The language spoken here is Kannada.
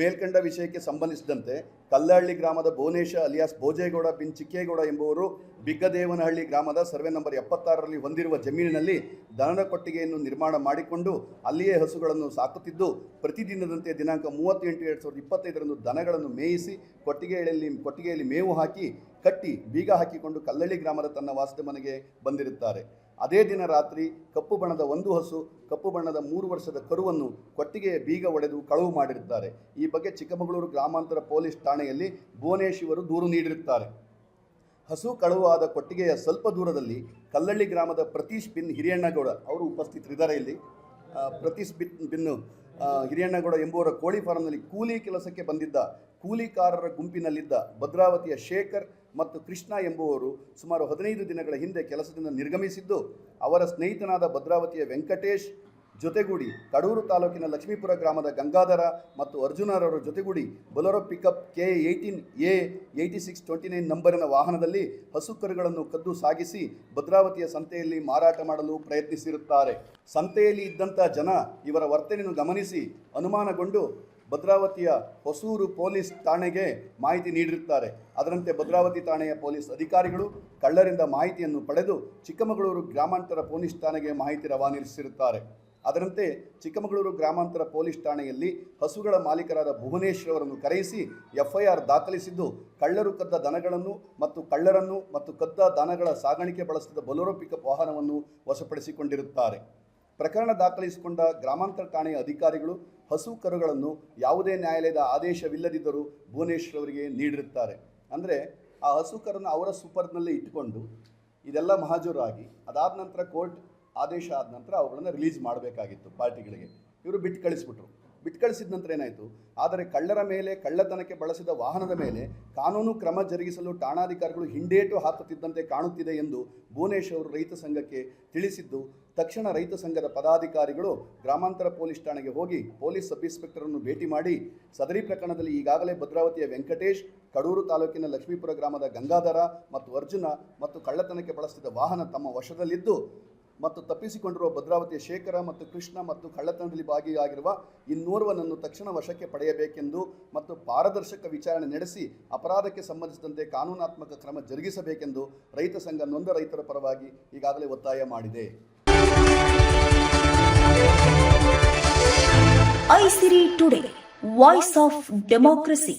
ಮೇಲ್ಕಂಡ ವಿಷಯಕ್ಕೆ ಸಂಬಂಧಿಸಿದಂತೆ ಕಲ್ಲಹಳ್ಳಿ ಗ್ರಾಮದ ಭುವನೇಶ್ವ ಅಲಿಯಾಸ್ ಭೋಜೇಗೌಡ ಬಿನ್ ಚಿಕ್ಕೇಗೌಡ ಎಂಬುವರು ಬಿಗ್ಗದೇವನಹಳ್ಳಿ ಗ್ರಾಮದ ಸರ್ವೆ ನಂಬರ್ ಎಪ್ಪತ್ತಾರರಲ್ಲಿ ಹೊಂದಿರುವ ಜಮೀನಿನಲ್ಲಿ ದನದ ಕೊಟ್ಟಿಗೆಯನ್ನು ನಿರ್ಮಾಣ ಮಾಡಿಕೊಂಡು ಅಲ್ಲಿಯೇ ಹಸುಗಳನ್ನು ಸಾಕುತ್ತಿದ್ದು, ಪ್ರತಿದಿನದಂತೆ ದಿನಾಂಕ ಮೂವತ್ತೆಂಟು ಎರಡು ಸಾವಿರದ ಇಪ್ಪತ್ತೈದರಂದು ದನಗಳನ್ನು ಮೇಯಿಸಿ ಕೊಟ್ಟಿಗೆಯಲ್ಲಿ ಕೊಟ್ಟಿಗೆಯಲ್ಲಿ ಮೇವು ಹಾಕಿ, ಕಟ್ಟಿ ಬೀಗ ಹಾಕಿಕೊಂಡು ಕಲ್ಲಳ್ಳಿ ಗ್ರಾಮದ ತನ್ನ ವಾಸದ ಮನೆಗೆ ಬಂದಿರುತ್ತಾರೆ. ಅದೇ ದಿನ ರಾತ್ರಿ ಕಪ್ಪು ಬಣ್ಣದ ಒಂದು ಹಸು, ಕಪ್ಪು ಬಣ್ಣದ ಮೂರು ವರ್ಷದ ಕರುವನ್ನು ಕೊಟ್ಟಿಗೆಯ ಬೀಗ ಒಡೆದು ಕಳವು ಮಾಡಿರುತ್ತಾರೆ. ಈ ಬಗ್ಗೆ ಚಿಕ್ಕಮಗಳೂರು ಗ್ರಾಮಾಂತರ ಪೊಲೀಸ್ ಠಾಣೆಯಲ್ಲಿ ಭುವನೇಶ್ ಇವರು ದೂರು ನೀಡಿರುತ್ತಾರೆ. ಹಸು ಕಳುವಾದ ಕೊಟ್ಟಿಗೆಯ ಸ್ವಲ್ಪ ದೂರದಲ್ಲಿ ಕಲ್ಲಳ್ಳಿ ಗ್ರಾಮದ ಪ್ರತೀಶ್ ಬಿನ್ ಹಿರಿಯಣ್ಣಗೌಡ ಅವರು ಉಪಸ್ಥಿತರಿದ್ದಾರೆ ಇಲ್ಲಿ. ಪ್ರತೀಶ್ ಬಿನ್, ಬಿನ್ನು ಹಿರಿಯಣ್ಣಗೌಡ ಎಂಬುವರ ಕೋಳಿ ಫಾರಂನಲ್ಲಿ ಕೂಲಿ ಕೆಲಸಕ್ಕೆ ಬಂದಿದ್ದ ಕೂಲಿಕಾರರ ಗುಂಪಿನಲ್ಲಿದ್ದ ಭದ್ರಾವತಿಯ ಶೇಖರ್ ಮತ್ತು ಕೃಷ್ಣ ಎಂಬುವರು ಸುಮಾರು ಹದಿನೈದು ದಿನಗಳ ಹಿಂದೆ ಕೆಲಸದಿಂದ ನಿರ್ಗಮಿಸಿದ್ದು, ಅವರ ಸ್ನೇಹಿತನಾದ ಭದ್ರಾವತಿಯ ವೆಂಕಟೇಶ್ ಜೊತೆಗೂಡಿ ಕಡೂರು ತಾಲೂಕಿನ ಲಕ್ಷ್ಮೀಪುರ ಗ್ರಾಮದ ಗಂಗಾಧರ ಮತ್ತು ಅರ್ಜುನರವರ ಜೊತೆಗೂಡಿ Bolero pickup K eighteen A eighty six twenty nine ನಂಬರಿನ ವಾಹನದಲ್ಲಿ ಹಸು ಕರುಗಳನ್ನು ಕದ್ದು ಸಾಗಿಸಿ ಭದ್ರಾವತಿಯ ಸಂತೆಯಲ್ಲಿ ಮಾರಾಟ ಮಾಡಲು ಪ್ರಯತ್ನಿಸಿರುತ್ತಾರೆ. ಸಂತೆಯಲ್ಲಿ ಇದ್ದಂಥ ಜನ ಇವರ ವರ್ತನೆಯನ್ನು ಗಮನಿಸಿ ಅನುಮಾನಗೊಂಡು ಭದ್ರಾವತಿಯ ಹೊಸೂರು ಪೊಲೀಸ್ ಠಾಣೆಗೆ ಮಾಹಿತಿ ನೀಡಿರುತ್ತಾರೆ. ಅದರಂತೆ ಭದ್ರಾವತಿ ಠಾಣೆಯ ಪೊಲೀಸ್ ಅಧಿಕಾರಿಗಳು ಕಳ್ಳರಿಂದ ಮಾಹಿತಿಯನ್ನು ಪಡೆದು ಚಿಕ್ಕಮಗಳೂರು ಗ್ರಾಮಾಂತರ ಪೊಲೀಸ್ ಠಾಣೆಗೆ ಮಾಹಿತಿ ರವಾನಿಸಿರುತ್ತಾರೆ. ಅದರಂತೆ ಚಿಕ್ಕಮಗಳೂರು ಗ್ರಾಮಾಂತರ ಪೊಲೀಸ್ ಠಾಣೆಯಲ್ಲಿ ಹಸುಗಳ ಮಾಲೀಕರಾದ ಭುವನೇಶ್ ಅವರನ್ನು ಕರೆಯಿಸಿ ಎಫ್ಐಆರ್ ದಾಖಲಿಸಿದ್ದು, ಕಳ್ಳರು ಕದ್ದ ದನಗಳನ್ನು ಮತ್ತು ಕಳ್ಳರನ್ನು ಮತ್ತು ಕದ್ದ ದನಗಳ ಸಾಗಾಣಿಕೆ ಬಳಸಿದ ಬಲೋರೋಪಿಕ ವಾಹನವನ್ನು ವಶಪಡಿಸಿಕೊಂಡಿರುತ್ತಾರೆ. ಪ್ರಕರಣ ದಾಖಲಿಸಿಕೊಂಡ ಗ್ರಾಮಾಂತರ ಠಾಣೆಯ ಅಧಿಕಾರಿಗಳು ಹಸು ಕರುಗಳನ್ನು ಯಾವುದೇ ನ್ಯಾಯಾಲಯದ ಆದೇಶವಿಲ್ಲದಿದ್ದರೂ ಭುವನೇಶ್ವರ್ ಅವರಿಗೆ ನೀಡಿರುತ್ತಾರೆ. ಅಂದರೆ ಆ ಹಸು ಕರನ್ನು ಅವರ ಸೂಪರ್ನಲ್ಲೇ ಇಟ್ಟುಕೊಂಡು ಇದೆಲ್ಲ ಮಹಾಜರಾಗಿ ಅದಾದ ನಂತರ ಕೋರ್ಟ್ ಆದೇಶ ಆದ ನಂತರ ಅವುಗಳನ್ನು ರಿಲೀಸ್ ಮಾಡಬೇಕಾಗಿತ್ತು ಪಾರ್ಟಿಗಳಿಗೆ. ಇವರು ಬಿಟ್ಟು ಕಳಿಸ್ಬಿಟ್ರು. ಬಿಟ್ಟು ಕಳಿಸಿದ ನಂತರ ಏನಾಯಿತು? ಆದರೆ ಕಳ್ಳರ ಮೇಲೆ, ಕಳ್ಳತನಕ್ಕೆ ಬಳಸಿದ ವಾಹನದ ಮೇಲೆ ಕಾನೂನು ಕ್ರಮ ಜರುಗಿಸಲು ಠಾಣಾಧಿಕಾರಿಗಳು ಹಿಂಡೇಟು ಹಾಕುತ್ತಿದ್ದಂತೆ ಕಾಣುತ್ತಿದೆ ಎಂದು ಭುವನೇಶ್ ಅವರು ರೈತ ಸಂಘಕ್ಕೆ ತಿಳಿಸಿದ್ದು, ತಕ್ಷಣ ರೈತ ಸಂಘದ ಪದಾಧಿಕಾರಿಗಳು ಗ್ರಾಮಾಂತರ ಪೊಲೀಸ್ ಠಾಣೆಗೆ ಹೋಗಿ ಪೊಲೀಸ್ ಸಬ್ ಇನ್ಸ್ಪೆಕ್ಟರನ್ನು ಭೇಟಿ ಮಾಡಿ ಸದರಿ ಪ್ರಕರಣದಲ್ಲಿ ಈಗಾಗಲೇ ಭದ್ರಾವತಿಯ ವೆಂಕಟೇಶ್, ಕಡೂರು ತಾಲೂಕಿನ ಲಕ್ಷ್ಮೀಪುರ ಗ್ರಾಮದ ಗಂಗಾಧರ ಮತ್ತು ಅರ್ಜುನ ಮತ್ತು ಕಳ್ಳತನಕ್ಕೆ ಬಳಸಿದ ವಾಹನ ತಮ್ಮ ವಶದಲ್ಲಿದ್ದು ಮತ್ತು ತಪ್ಪಿಸಿಕೊಂಡಿರುವ ಭದ್ರಾವತಿಯ ಶೇಖರ ಮತ್ತು ಕೃಷ್ಣ ಮತ್ತು ಕಳ್ಳತನದಲ್ಲಿ ಭಾಗಿಯಾಗಿರುವ ಇನ್ನೋರ್ವನನ್ನು ತಕ್ಷಣ ವಶಕ್ಕೆ ಪಡೆಯಬೇಕೆಂದು ಮತ್ತು ಪಾರದರ್ಶಕ ವಿಚಾರಣೆ ನಡೆಸಿ ಅಪರಾಧಕ್ಕೆ ಸಂಬಂಧಿಸಿದಂತೆ ಕಾನೂನಾತ್ಮಕ ಕ್ರಮ ಜರುಗಿಸಬೇಕೆಂದು ರೈತ ಸಂಘ ನೊಂದ ರೈತರ ಪರವಾಗಿ ಈಗಾಗಲೇ ಒತ್ತಾಯ ಮಾಡಿದೆ. Aisiri today voice of democracy